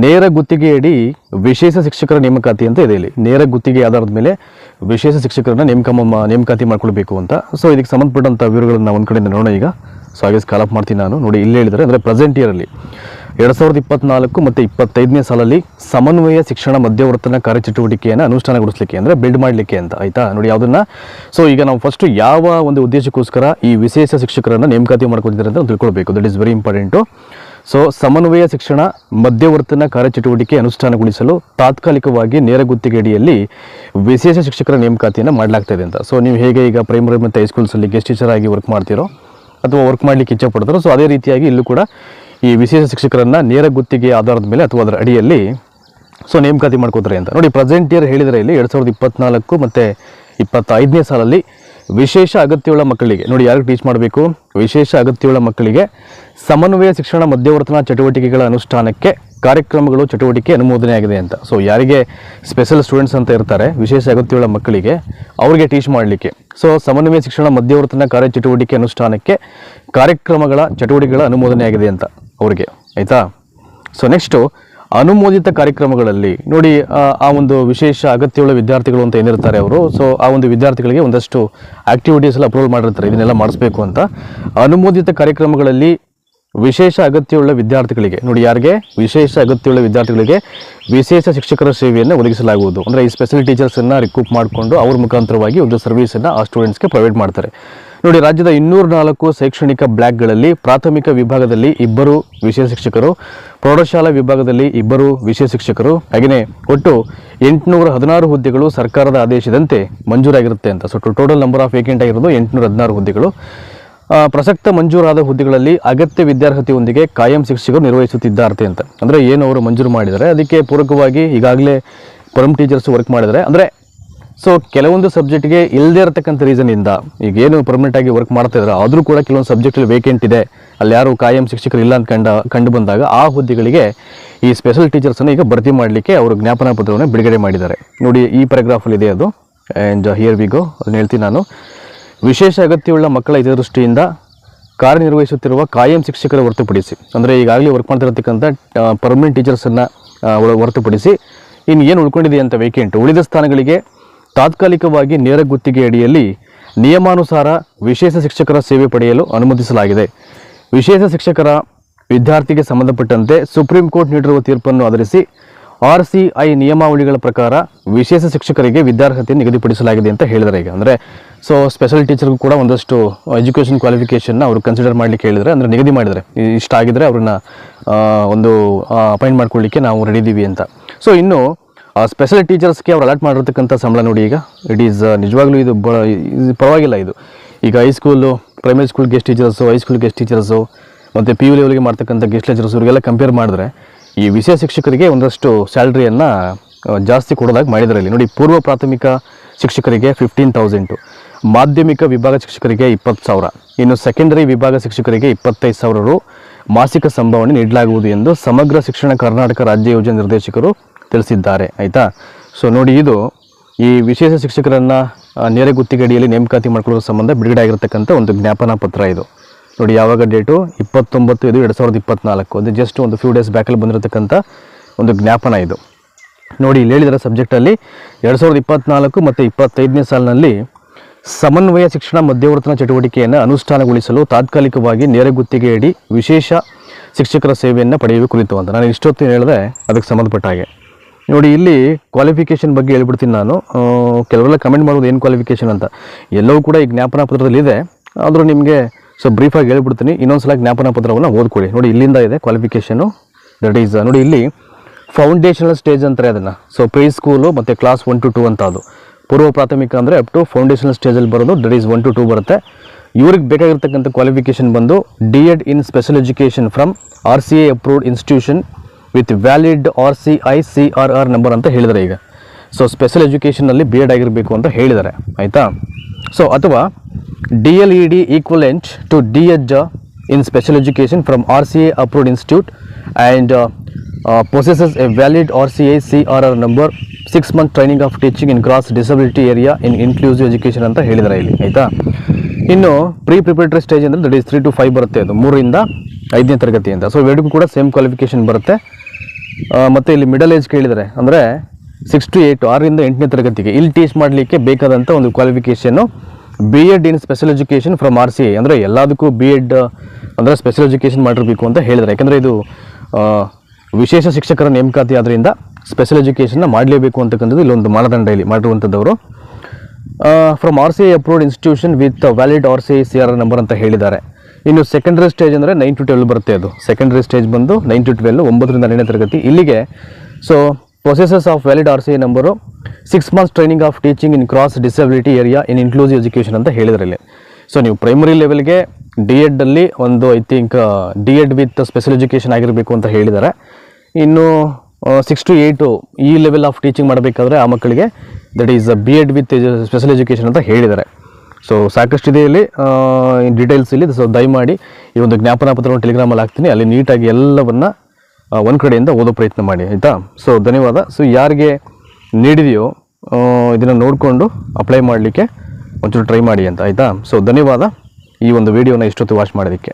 ನೇರ ಗುತ್ತಿಗೆಯಡಿ ವಿಶೇಷ ಶಿಕ್ಷಕರ ನೇಮಕಾತಿ ಅಂತ ಇದೆ ಇಲ್ಲಿ. ನೇರ ಗುತ್ತಿಗೆ ಆಧಾರದ ಮೇಲೆ ವಿಶೇಷ ಶಿಕ್ಷಕರನ್ನ ನೇಮಕ ನೇಮಕಾತಿ ಮಾಡ್ಕೊಳ್ಬೇಕು ಅಂತ. ಸೊ ಇದಕ್ಕೆ ಸಂಬಂಧಪಟ್ಟಂಥ ವಿವರಗಳನ್ನ ಒಂದು ಕಡೆಯಿಂದ ನೋಡೋಣ ಈಗ. ಸೊ ಹಾಗೆ ಸ್ಕಾಲಪ್ ಮಾಡ್ತೀನಿ ನಾನು. ನೋಡಿ, ಇಲ್ಲಿ ಹೇಳಿದರೆ, ಅಂದರೆ ಪ್ರೆಸೆಂಟ್ ಇಯರಲ್ಲಿ ಎರಡು ಸಾವಿರದ ಇಪ್ಪತ್ನಾಲ್ಕು ಮತ್ತು ಇಪ್ಪತ್ತೈದನೇ ಸಾಲಲ್ಲಿ ಸಮನ್ವಯ ಶಿಕ್ಷಣ ಮಧ್ಯವರ್ತನ ಕಾರ್ಯಚಟುವಟಿಕೆಯನ್ನು ಅನುಷ್ಠಾನಗೊಳಿಸಲಿಕ್ಕೆ, ಅಂದರೆ ಬಿಲ್ಡ್ ಮಾಡಲಿಕ್ಕೆ ಅಂತ. ಆಯಿತಾ? ನೋಡಿ, ಯಾವುದನ್ನ? ಸೊ ಈಗ ನಾವು ಫಸ್ಟ್ ಯಾವ ಒಂದು ಉದ್ದೇಶಕ್ಕೋಸ್ಕರ ಈ ವಿಶೇಷ ಶಿಕ್ಷಕರನ್ನು ನೇಮಕಾತಿ ಮಾಡ್ಕೊತಿದ್ದಾರೆ ಅಂತ ತಿಳ್ಕೊಳ್ಬೇಕು. That is very important so ಸಮನ್ವಯ ಶಿಕ್ಷಣ, ಮಧ್ಯವರ್ತನ ಕಾರ್ಯಚಟುವಟಿಕೆ ಅನುಷ್ಠಾನಗೊಳಿಸಲು ತಾತ್ಕಾಲಿಕವಾಗಿ ನೇರ ಗುತ್ತಿಗೆಡಿಯಲ್ಲಿ ವಿಶೇಷ ಶಿಕ್ಷಕರ ನೇಮಕಾತಿಯನ್ನು ಮಾಡಲಾಗ್ತಾ ಇದೆ ಅಂತ. ಸೊ ನೀವು ಹೇಗೆ ಈಗ ಪ್ರೈಮರಿ ಮತ್ತು ಹೈಸ್ಕೂಲ್ಸಲ್ಲಿ ಗೆಸ್ಟ್ ಟೀಚರ್ ಆಗಿ ವರ್ಕ್ ಮಾಡ್ತೀರೋ ಅಥವಾ ವರ್ಕ್ ಮಾಡಲಿಕ್ಕೆ ಇಚ್ಛೆ ಪಡ್ತಾರೋ ಸೊ ಅದೇ ರೀತಿಯಾಗಿ ಇಲ್ಲೂ ಕೂಡ ಈ ವಿಶೇಷ ಶಿಕ್ಷಕರನ್ನು ನೇರ ಗುತ್ತಿಗೆ ಆಧಾರದ ಮೇಲೆ ಅಥವಾ ಅದರ ಅಡಿಯಲ್ಲಿ ಸೊ ನೇಮಕಾತಿ ಮಾಡ್ಕೋತಾರೆ ಅಂತ. ನೋಡಿ ಪ್ರೆಸೆಂಟ್ ಇಯರ್ ಹೇಳಿದರೆ ಇಲ್ಲಿ ಎರಡು ಸಾವಿರದ ಇಪ್ಪತ್ನಾಲ್ಕು ಮತ್ತು ಇಪ್ಪತ್ತೈದನೇ ಸಾಲಲ್ಲಿ ವಿಶೇಷ ಅಗತ್ಯವುಳ್ಳ ಮಕ್ಕಳಿಗೆ, ನೋಡಿ ಯಾರಿಗೆ ಟೀಚ್ ಮಾಡಬೇಕು? ವಿಶೇಷ ಅಗತ್ಯವುಳ್ಳ ಮಕ್ಕಳಿಗೆ ಸಮನ್ವಯ ಶಿಕ್ಷಣ ಮಧ್ಯವರ್ತನ ಚಟುವಟಿಕೆಗಳ ಅನುಷ್ಠಾನಕ್ಕೆ ಕಾರ್ಯಕ್ರಮಗಳು, ಚಟುವಟಿಕೆ ಅನುಮೋದನೆ ಆಗಿದೆ ಅಂತ. ಸೊ ಯಾರಿಗೆ ಸ್ಪೆಷಲ್ ಸ್ಟೂಡೆಂಟ್ಸ್ ಅಂತ ಇರ್ತಾರೆ, ವಿಶೇಷ ಅಗತ್ಯವುಳ್ಳ ಮಕ್ಕಳಿಗೆ ಅವರಿಗೆ ಟೀಚ್ ಮಾಡಲಿಕ್ಕೆ. ಸೊ ಸಮನ್ವಯ ಶಿಕ್ಷಣ ಮಧ್ಯವರ್ತನ ಕಾರ್ಯ ಚಟುವಟಿಕೆ ಅನುಷ್ಠಾನಕ್ಕೆ ಕಾರ್ಯಕ್ರಮಗಳ, ಚಟುವಟಿಕೆಗಳ ಅನುಮೋದನೆ ಆಗಿದೆ ಅಂತ ಅವರಿಗೆ. ಆಯಿತಾ? ಸೊ ನೆಕ್ಸ್ಟು ಅನುಮೋದಿತ ಕಾರ್ಯಕ್ರಮಗಳಲ್ಲಿ ನೋಡಿ ಆ, ಒಂದು ವಿಶೇಷ ಅಗತ್ಯವುಳ್ಳ ವಿದ್ಯಾರ್ಥಿಗಳು ಅಂತ ಏನಿರ್ತಾರೆ ಅವರು ಸೊ ಆ ಒಂದು ವಿದ್ಯಾರ್ಥಿಗಳಿಗೆ ಒಂದಷ್ಟು ಆಕ್ಟಿವಿಟೀಸ್ ಎಲ್ಲ ಅಪ್ರೂವಲ್ ಮಾಡಿರ್ತಾರೆ ಇದನ್ನೆಲ್ಲ ಮಾಡಿಸ್ಬೇಕು ಅಂತ. ಅನುಮೋದಿತ ಕಾರ್ಯಕ್ರಮಗಳಲ್ಲಿ ವಿಶೇಷ ಅಗತ್ಯವುಳ್ಳ ವಿದ್ಯಾರ್ಥಿಗಳಿಗೆ ನೋಡಿ ಯಾರಿಗೆ? ವಿಶೇಷ ಅಗತ್ಯವುಳ್ಳ ವಿದ್ಯಾರ್ಥಿಗಳಿಗೆ ವಿಶೇಷ ಶಿಕ್ಷಕರ ಸೇವೆಯನ್ನು ಒದಗಿಸಲಾಗುವುದು. ಅಂದರೆ ಈ ಸ್ಪೆಷಲ್ ಟೀಚರ್ಸನ್ನು ರಿಕ್ರೂಟ್ ಮಾಡಿಕೊಂಡು ಅವ್ರ ಮುಖಾಂತರವಾಗಿ ಒಂದು ಸರ್ವಿಸನ್ನು ಆ ಸ್ಟೂಡೆಂಟ್ಸ್ಗೆ ಪ್ರೊವೈಡ್ ಮಾಡ್ತಾರೆ. ನೋಡಿ, ರಾಜ್ಯದ ಇನ್ನೂರ ನಾಲ್ಕು ಶೈಕ್ಷಣಿಕ ಬ್ಲಾಕ್ಗಳಲ್ಲಿ ಪ್ರಾಥಮಿಕ ವಿಭಾಗದಲ್ಲಿ ಇಬ್ಬರು ವಿಷಯ ಶಿಕ್ಷಕರು, ಪ್ರೌಢಶಾಲಾ ವಿಭಾಗದಲ್ಲಿ ಇಬ್ಬರು ವಿಷಯ ಶಿಕ್ಷಕರು ಹಾಗೆಯೇ ಒಟ್ಟು ಎಂಟುನೂರ ಹದಿನಾರು ಹುದ್ದೆಗಳು ಸರ್ಕಾರದ ಆದೇಶದಂತೆ ಮಂಜೂರಾಗಿರುತ್ತೆ ಅಂತ. So total number of vacant ಆಗಿರೋದು ಎಂಟುನೂರ ಹದಿನಾರು ಹುದ್ದೆಗಳು. ಪ್ರಸಕ್ತ ಮಂಜೂರಾದ ಹುದ್ದೆಗಳಲ್ಲಿ ಅಗತ್ಯ ವಿದ್ಯಾರ್ಹತೆಯೊಂದಿಗೆ ಕಾಯಂ ಶಿಕ್ಷಕರು ನಿರ್ವಹಿಸುತ್ತಿದ್ದಾರೆ ಅಂತ. ಅಂದರೆ ಏನು ಅವರು ಮಂಜೂರು ಮಾಡಿದರೆ ಅದಕ್ಕೆ ಪೂರಕವಾಗಿ ಈಗಾಗಲೇ ಪರಮ್ ಟೀಚರ್ಸ್ ವರ್ಕ್ ಮಾಡಿದ್ದಾರೆ. ಅಂದರೆ ಸೊ ಕೆಲವೊಂದು ಸಬ್ಜೆಕ್ಟ್ಗೆ ಇಲ್ಲದೇ ಇರತಕ್ಕಂಥ ರೀಸನಿಂದ ಈಗ ಏನು ಪರ್ಮನೆಂಟ್ ಆಗಿ ವರ್ಕ್ ಮಾಡ್ತಾ ಇದ್ದಾರೆ ಆದರೂ ಕೂಡ ಕೆಲವೊಂದು ಸಬ್ಜೆಕ್ಟಲ್ಲಿ ವೇಕೆಂಟ್ ಇದೆ, ಅಲ್ಲಿ ಯಾರು ಕಾಯಂ ಶಿಕ್ಷಕರು ಇಲ್ಲ ಅಂತ ಕಂಡ, ಕಂಡು ಬಂದಾಗ ಆ ಹುದ್ದೆಗಳಿಗೆ ಈ ಸ್ಪೆಷಲ್ ಟೀಚರ್ಸನ್ನು ಈಗ ಭರ್ತಿ ಮಾಡಲಿಕ್ಕೆ ಅವರು ಜ್ಞಾಪನಾ ಪತ್ರವನ್ನು ಬಿಡುಗಡೆ ಮಾಡಿದ್ದಾರೆ. ನೋಡಿ, ಈ ಪ್ಯಾರಾಗ್ರಾಫಲ್ಲಿ ಇದೆ ಅದು. ಆ್ಯಂಡ್ ಹಿಯರ್ ವಿ ಗೋ ಅದನ್ನ ಹೇಳ್ತೀನಿ ನಾನು. ವಿಶೇಷ ಅಗತ್ಯವುಳ್ಳ ಮಕ್ಕಳ ಹಿತದೃಷ್ಟಿಯಿಂದ ಕಾರ್ಯನಿರ್ವಹಿಸುತ್ತಿರುವ ಕಾಯಂ ಶಿಕ್ಷಕರ ಹೊರತುಪಡಿಸಿ, ಅಂದರೆ ಈಗಾಗಲೇ ವರ್ಕ್ ಮಾಡ್ತಿರತಕ್ಕಂಥ ಪರ್ಮನೆಂಟ್ ಟೀಚರ್ಸನ್ನು ಹೊರತುಪಡಿಸಿ, ಇನ್ನು ಏನು ಉಳ್ಕೊಂಡಿದೆ ಅಂತ ವೇಕೆಂಟ್ ಉಳಿದ ಸ್ಥಾನಗಳಿಗೆ ತಾತ್ಕಾಲಿಕವಾಗಿ ನೇರ ಗುತ್ತಿಗೆ ಅಡಿಯಲ್ಲಿ ನಿಯಮಾನುಸಾರ ವಿಶೇಷ ಶಿಕ್ಷಕರ ಸೇವೆ ಪಡೆಯಲು ಅನುಮತಿಸಲಾಗಿದೆ. ವಿಶೇಷ ಶಿಕ್ಷಕರ ವಿದ್ಯಾರ್ಥಿಗೆ ಸಂಬಂಧಪಟ್ಟಂತೆ ಸುಪ್ರೀಂ ಕೋರ್ಟ್ ನೀಡಿರುವ ತೀರ್ಪನ್ನು ಆಧರಿಸಿ ಆರ್ ಸಿ ನಿಯಮಾವಳಿಗಳ ಪ್ರಕಾರ ವಿಶೇಷ ಶಿಕ್ಷಕರಿಗೆ ವಿದ್ಯಾರ್ಹತೆ ನಿಗದಿಪಡಿಸಲಾಗಿದೆ ಅಂತ ಹೇಳಿದರೆ ಈಗ. ಅಂದರೆ ಸೊ ಸ್ಪೆಷಲ್ ಟೀಚರ್ಗೂ ಕೂಡ ಒಂದಷ್ಟು ಎಜುಕೇಷನ್ ಕ್ವಾಲಿಫಿಕೇಷನ್ನ ಅವರು ಕನ್ಸಿಡರ್ ಮಾಡಲಿಕ್ಕೆ ಹೇಳಿದರೆ ಅಂದರೆ ನಿಗದಿ ಮಾಡಿದರೆ ಇಷ್ಟ ಆಗಿದ್ರೆ ಅವ್ರನ್ನ ಒಂದು ಅಪಾಯಿಂಟ್ ಮಾಡ್ಕೊಳ್ಳಿಕ್ಕೆ ನಾವು ರೆಡಿ ಇದ್ದೀವಿ ಅಂತ. ಸೊ ಇನ್ನು ಸ್ಪೆಷಲ್ ಟೀಚರ್ಸ್ಗೆ ಅವ್ರು ಅಲರ್ಟ್ ಮಾಡಿರ್ತಕ್ಕಂಥ ಸಂಬಳ ನೋಡಿ ಈಗ ಇಟ್ ಈಸ್ ನಿಜವಾಗ್ಲೂ ಇದು ಬ ಪರವಾಗಿಲ್ಲ ಇದು. ಈಗ high school primary school guest teachers high school guest teachers ಮತ್ತು ಪಿ ಯು ಲೆವೆಲ್ಗೆ ಮಾಡ್ತಕ್ಕಂಥ ಗೆಸ್ಟ್ ಲೆಚರ್ಸ್ ಇವರಿಗೆಲ್ಲ ಕಂಪೇರ್ ಮಾಡಿದ್ರೆ, ಈ ವಿಷಯ ಶಿಕ್ಷಕರಿಗೆ ಒಂದಷ್ಟು ಸ್ಯಾಲ್ರಿಯನ್ನು ಜಾಸ್ತಿ ಕೊಡೋದಾಗಿ ಮಾಡಿದ್ದಾರೆ ಇಲ್ಲಿ. ನೋಡಿ, ಪೂರ್ವ ಪ್ರಾಥಮಿಕ ಶಿಕ್ಷಕರಿಗೆ ಫಿಫ್ಟೀನ್ ತೌಸಂಡು ಮಾಧ್ಯಮಿಕ ವಿಭಾಗ ಶಿಕ್ಷಕರಿಗೆ ಇಪ್ಪತ್ತು ಸಾವಿರ, ಇನ್ನು ಸೆಕೆಂಡರಿ ವಿಭಾಗ ಶಿಕ್ಷಕರಿಗೆ ಇಪ್ಪತ್ತೈದು ಸಾವಿರ ರು ಮಾಸಿಕ ಸಂಭಾವನೆ ನೀಡಲಾಗುವುದು ಎಂದು ಸಮಗ್ರ ಶಿಕ್ಷಣ ಕರ್ನಾಟಕ ರಾಜ್ಯ ಯೋಜನೆ ನಿರ್ದೇಶಕರು ತಿಳಿಸಿದ್ದಾರೆ, ಆಯಿತಾ? ಸೊ ನೋಡಿ ಇದು ಈ ವಿಶೇಷ ಶಿಕ್ಷಕರನ್ನು ನೇರ ಗುತ್ತಿಗೆಡಿಯಲ್ಲಿ ನೇಮಕಾತಿ ಮಾಡ್ಕೊಳ್ಳೋ ಸಂಬಂಧ ಬಿಡುಗಡೆ ಆಗಿರತಕ್ಕಂಥ ಒಂದು ಜ್ಞಾಪನಾ ಪತ್ರ ಇದು. ನೋಡಿ ಯಾವಾಗ ಡೇಟು? ಇಪ್ಪತ್ತೊಂಬತ್ತು ಇದು ಎರಡು ಸಾವಿರದ ಇಪ್ಪತ್ನಾಲ್ಕು. ಅಂದರೆ ಜಸ್ಟ್ ಒಂದು ಫ್ಯೂ ಡೇಸ್ ಬ್ಯಾಕಲ್ಲಿ ಬಂದಿರತಕ್ಕಂಥ ಒಂದು ಜ್ಞಾಪನ ಇದು. ನೋಡಿ ಇಲ್ಲಿ ಹೇಳಿದರೆ ಸಬ್ಜೆಕ್ಟಲ್ಲಿ ಎರಡು ಸಾವಿರದ ಇಪ್ಪತ್ನಾಲ್ಕು ಮತ್ತು ಇಪ್ಪತ್ತೈದನೇ ಸಾಲಿನಲ್ಲಿ ಸಮನ್ವಯ ಶಿಕ್ಷಣ ಮಧ್ಯವರ್ತನ ಚಟುವಟಿಕೆಯನ್ನು ಅನುಷ್ಠಾನಗೊಳಿಸಲು ತಾತ್ಕಾಲಿಕವಾಗಿ ನೇರ ಗುತ್ತಿಗೆಯಡಿ ವಿಶೇಷ ಶಿಕ್ಷಕರ ಸೇವೆಯನ್ನು ಪಡೆಯುವ ಕುರಿತು ಅಂತ. ನಾನು ಇಷ್ಟೊತ್ತು ಹೇಳಿದೆ, ಅದಕ್ಕೆ ಸಂಬಂಧಪಟ್ಟ ಹಾಗೆ. ನೋಡಿ, ಇಲ್ಲಿ ಕ್ವಾಲಿಫಿಕೇಷನ್ ಬಗ್ಗೆ ಹೇಳ್ಬಿಡ್ತೀನಿ ನಾನು. ಕೆಲವರೆಲ್ಲ ಕಮೆಂಟ್ ಮಾಡೋದು ಏನು ಕ್ವಾಲಿಫಿಕೇಷನ್ ಅಂತ. ಎಲ್ಲವೂ ಕೂಡ ಈ ಜ್ಞಾಪನಾ ಪತ್ರದಲ್ಲಿ ಇದೆ. ಆದರೂ ನಿಮಗೆ ಸೊ ಬ್ರೀಫಾಗಿ ಹೇಳ್ಬಿಡ್ತೀನಿ. ಇನ್ನೊಂದು ಸಲ ಜ್ಞಾಪನಾ ಪತ್ರವನ್ನು ಓದ್ಕೊಳ್ಳಿ. ನೋಡಿ, ಇಲ್ಲಿಂದ ಇದೆ ಕ್ವಾಲಿಫಿಕೇಷನು ದಟ್ ಈಸ್ ನೋಡಿ, ಇಲ್ಲಿ ಫೌಂಡೇಶನಲ್ ಸ್ಟೇಜ್ ಅಂತಾರೆ ಅದನ್ನು. ಸೊ ಪ್ರೀ ಸ್ಕೂಲು ಮತ್ತು ಕ್ಲಾಸ್ ಒನ್ ಟು ಟೂ ಅಂತ ಅದು. ಪೂರ್ವ ಪ್ರಾಥಮಿಕ ಅಂದರೆ ಅಪ್ ಟು ಫೌಂಡೇಶನಲ್ ಸ್ಟೇಜಲ್ಲಿ ಬರೋದು. That is one to two ಬರುತ್ತೆ. ಇವ್ರಿಗೆ ಬೇಕಾಗಿರ್ತಕ್ಕಂಥ ಕ್ವಾಲಿಫಿಕೇಷನ್ ಬಂದು D Ed in special education from R C A approved institution with valid R C I C R R number ಅಂತ ಹೇಳಿದ್ದಾರೆ ಈಗ. ಸೊ ಸ್ಪೆಷಲ್ ಎಜುಕೇಷನಲ್ಲಿ ಬಿ ಎಡ್ ಆಗಿರಬೇಕು ಅಂತ ಹೇಳಿದ್ದಾರೆ. ಆಯಿತಾ? ಸೊ ಅಥವಾ D L E D equivalent to D H in special education from R C A approved institute and possesses a valid R C I C R R number six month training of teaching in cross disability area in inclusive education ಅಂತ ಹೇಳಿದ್ದಾರೆ ಇಲ್ಲಿ. ಆಯಿತಾ? ಇನ್ನು pre preparatory stage ಅಂದರೆ that is three to five ಬರುತ್ತೆ ಅದು, ಮೂರರಿಂದ ಐದನೇ ತರಗತಿಯಿಂದ. ಸೊ ಎರಡಿಗೂ ಕೂಡ ಸೇಮ್ ಕ್ವಾಲಿಫಿಕೇಷನ್ ಬರುತ್ತೆ. ಮತ್ತು ಇಲ್ಲಿ ಮಿಡಲ್ ಏಜ್ ಕೇಳಿದರೆ, ಅಂದರೆ ಸಿಕ್ಸ್ ಟು ಏಯ್ಟು ಆರರಿಂದ ಎಂಟನೇ ತರಗತಿಗೆ ಇಲ್ಲಿ ಟೀಚ್ ಮಾಡಲಿಕ್ಕೆ ಬೇಕಾದಂಥ ಒಂದು qualification B Ed in special education from R C I ಅಂದರೆ ಎಲ್ಲದಕ್ಕೂ ಬಿ ಎಡ್ ಅಂದರೆ ಸ್ಪೆಷಲ್ ಎಜುಕೇಷನ್ ಮಾಡಿರಬೇಕು ಅಂತ ಹೇಳಿದರೆ ಯಾಕೆಂದರೆ ಇದು ವಿಶೇಷ ಶಿಕ್ಷಕರ ನೇಮಕಾತಿ ಆದ್ದರಿಂದ ಸ್ಪೆಷಲ್ ಎಜುಕೇಷನ್ನ ಮಾಡಲೇಬೇಕು ಅಂತಕ್ಕಂಥದ್ದು ಇಲ್ಲೊಂದು ಮಾನದಂಡ ಇಲ್ಲಿ ಮಾಡಿರುವಂಥದ್ದವರು. From R C A approved institution with valid R C C R number ಅಂತ ಹೇಳಿದ್ದಾರೆ. ಇನ್ನು ಸೆಕೆಂಡ್ರಿ ಸ್ಟೇಜ್ ಅಂದರೆ ನೈನ್ ಟು ಟ್ವೆಲ್ ಬರುತ್ತೆ ಅದು. ಸೆಕೆಂಡ್ರಿ ಸ್ಟೇಜ್ ಬಂದು ನೈನ್ ಟು ಟ್ವೆಲ್ ಒಂಬತ್ತರಿಂದ ಹನ್ನೆರಡನೇ ತರಗತಿ. ಇಲ್ಲಿಗೆ so processes of valid R C number six months training of teaching in cross disability area in inclusive education ಅಂತ ಹೇಳಿದ್ರಲ್ಲಿ. ಸೊ ನೀವು ಪ್ರೈಮರಿ ಲೆವೆಲ್ಗೆ ಡಿ ಎಡ್ಡಲ್ಲಿ ಒಂದು I think D Ed with special education ಆಗಿರಬೇಕು ಅಂತ ಹೇಳಿದ್ದಾರೆ. ಇನ್ನು ಸಿಕ್ಸ್ ಟು ಏಯ್ಟು ಈ ಲೆವೆಲ್ ಆಫ್ ಟೀಚಿಂಗ್ ಮಾಡಬೇಕಾದ್ರೆ ಆ ಮಕ್ಕಳಿಗೆ that is B Ed with special education ಅಂತ ಹೇಳಿದ್ದಾರೆ. ಸೊ ಸಾಕಷ್ಟು ಇದೆ ಇಲ್ಲಿ. ಡೀಟೇಲ್ಸ್ ಇಲ್ಲಿ. ಸೊ ದಯಮಾಡಿ ಈ ಒಂದು ಜ್ಞಾಪನ ಪತ್ರವನ್ನು ಟೆಲಿಗ್ರಾಮಲ್ಲಿ ಹಾಕ್ತೀನಿ. ಅಲ್ಲಿ ನೀಟಾಗಿ ಎಲ್ಲವನ್ನು ಒಂದು ಕಡೆಯಿಂದ ಓದೋ ಪ್ರಯತ್ನ ಮಾಡಿ. ಆಯಿತಾ? ಸೊ ಧನ್ಯವಾದ. ಸೊ ಯಾರಿಗೆ ನೀಡಿದೆಯೋ ಇದನ್ನು ನೋಡಿಕೊಂಡು ಅಪ್ಲೈ ಮಾಡಲಿಕ್ಕೆ ಒಂಚೂರು ಟ್ರೈ ಮಾಡಿ ಅಂತ. ಆಯಿತಾ? ಸೊ ಧನ್ಯವಾದ ಈ ಒಂದು ವಿಡಿಯೋನ ಇಷ್ಟೊತ್ತು ವಾಚ್ ಮಾಡೋದಕ್ಕೆ